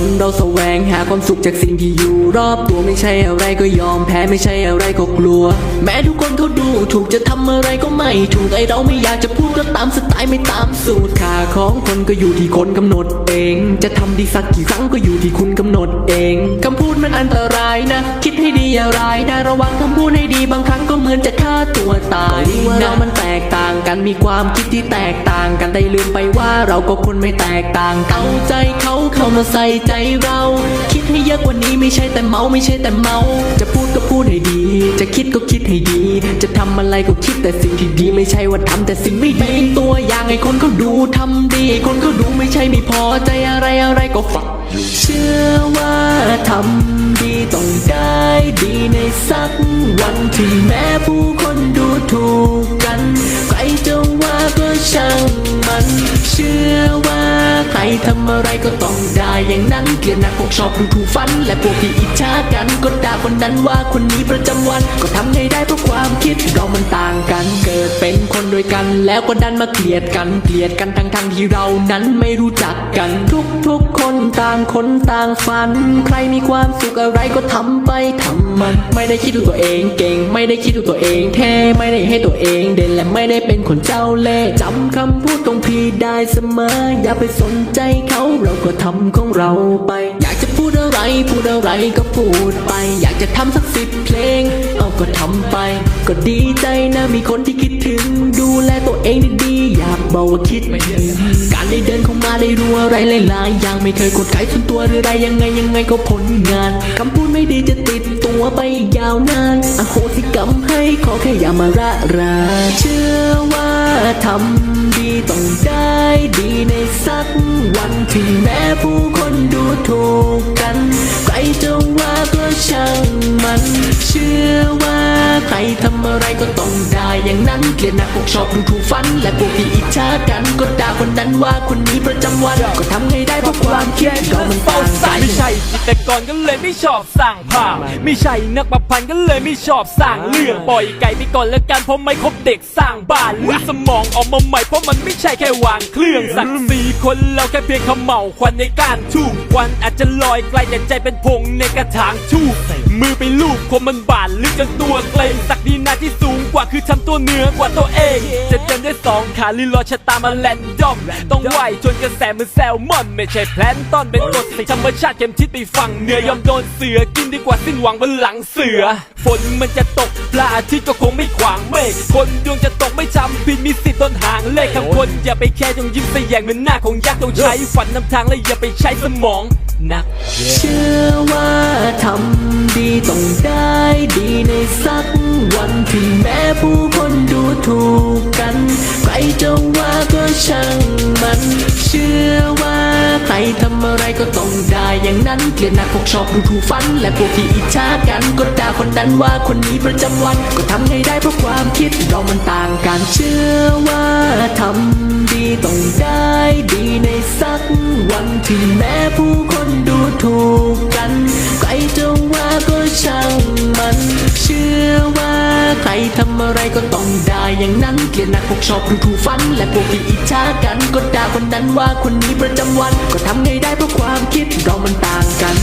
นเราแสวงหาความสุขจากสิ่งที่อยู่รอบตัวไม่ใช่อะไรก็ยอมแพ้ไม่ใช่อะไรก็กลัว แม้ทุกคนเขาดูถูกจะทำอะไรก็ไม่ถูกไอเราไม่อยากจะพูดก็ตามสไตล์ไม่ตามสูตรค่าของคนก็อยู่ที่คนกำหนดเอง จะทำดีสักกี่ครั้งก็อยู่ที่คุณกำหนดเองคำพูดมันอันตรายนะ คิดให้ดีอะไรนะระวังคำพูดให้ดีบางครั้งก็เหมือนจะฆ่าตัวตายว่าเรามันแตกต่างกันมีความคิดที่แตกต่างกันได้ลืมไปว่าเราก็คนไม่แตกต่างเอาใจเขาเข้ามาใส่ใจเรา คิดให้เยอะกว่านี้ไม่ใช่แต่เมาไม่ใช่แต่เมา จะพูดก็พูดให้ดี จะคิดก็คิดให้ดี จะทำอะไรก็คิดแต่สิ่งที่ดี ไม่ใช่ว่าทำแต่สิ่งไม่ดีเป็นตัวอย่างให้คนเขาดูทำดีคนเขาดูไม่ใช่ไม่พอใจอะไรอะไรก็ฝักเชื่อว่าทำดีต้องได้ดีในสักวันที่แม้ผู้คนดูถูกกัน ใครจะว่าก็ช่างมัน เชื่อว่า ทำอะไรก็ต้องได้อย่างนั้นเกลียดนักพวกชอบดูถูกฟัน และพวกที่อิจฉากันก็ด่าคนนั้นว่าคนนี้ประจำวัน ก็ทำไงได้เพราะความคิดเรามันต่างกัน เกิดเป็นคนด้วยกัน แล้วก็ดันมาเกลียดกันเกลียดกันทั้งทงที่เรานั้นไม่รู้จักกันทุกทุกคนต่างคนต่างฝัน ใครมีความสุขอะไรก็ทำไปทำมัน ไม่ได้คิดดูตัวเองเก่ง ไม่ได้คิดดูตัวเองเท่ไม่ได้ให้ตัวเองเด่นและไม่ได้เป็นคนเจ้าเล่ห์จำคำพูดของพี่ได้เสมออย่าไปสนใจจเขาเราก็ทำของเราไป อยากจะพูดอะไรพูดอะไรก็พูดไป อยากจะทำสักสิบเพลง เอาก็ทำไป ก็ดีใจนะมีคนที่คิดถึง ดูแลตัวเองดีๆอยากบอกว่าคิดไม่ดีการได้เดินเข้ามาได้รู้อะไรหลายๆอย่างไม่เคยกดไกส่วนตัวหรือใดยังไงยังไงก็ผลงานคำพูดไม่ดีจะติดตัวไปยาวนานอโหสิกรรมให้ขอแค่อย่ามาระราเชื่อว่าทำดีต้องได้ดีในสั ทำอะไรก็ต้องได้อย่างนั้นเกลียดนักพวกชอบดูถูกฟัน และพวกที่อิจฉากันก็ด่าคนนั้นว่าคนนี้ประจำวันก็ทำไงได้ ความคิดเรามันต่างกันไม่ใช่จิตรกรก็เลยไม่ชอบสร้างภาพไม่ใช่นักประพันธ์ก็เลยไม่ชอบสร้างเรื่องปล่อยไก่ไปก่อนแล้วกันเพราะไม่ครบเด็กสร้างบ้านหรือสมองออกมาใหม่เพราะมันไม่ใช่แค่วางเครื่องสักสี่คนเราแค่เพียงเขมเหมาควันในก้านทูบควันอาจจะลอยไกลแต่ใจเป็นพงในกระถางทูบมือไปลูบคมมันบาดลึกจนตัวเกรงสักดีนาที่สูงก ว่าคือทำตัวเหนือกว่าตัวเอง จะเดินได้สองขาลีรอชะตามาแลนดอม ต้องไหวจนกระแสมือนแซลมอน ไม่ใช่แพลนต้นเป็นกฎธรรมชาติเข็มทิศไปฝั่งเหนือยอมโดนเสือกินดีกว่าสิ้นหวังบนหลังเสือ ฝนมันจะตกปลาอาทิตย์ก็คงไม่ขวางเมฆคนดวงจะตกไม่จำผิดมีสิทธิ์ต้นหางเลขข้งคนอย่าไปแค่จงยิ้มใส่แยงเหมือนหน้าของยักษ์ต้องใช้ฝันนำทางและอย่าไปใช้สมองนัก เชื่อว่าทำดีต้องได้ดีในสัก ถูกกัน ใครจะว่าก็ช่างมัน เชื่อว่าใครทำอะไรก็ต้องได้อย่างนั้น เกลียดนักพวกชอบดูถูกฟัน และพวกที่อิจฉากัน ก็ด่าคนนั้นว่าคนนี้ประจำวัน ก็ทำไงได้เพราะความคิดเรามันต่างกัน เชื่อว่าทำดีต้องได้ดีในสักวันที่แม้ผู้คนดูถูกำอะไรก็ต้องได้อย่างนั้นเกลียดนักพวกชอบดูถูกฟัน และพวกที่อิจฉากันก็ด่าคนนั้นว่าคนนี้ประจำวัน ก็ทำไงได้เพราะความคิดเรามันต่างกัน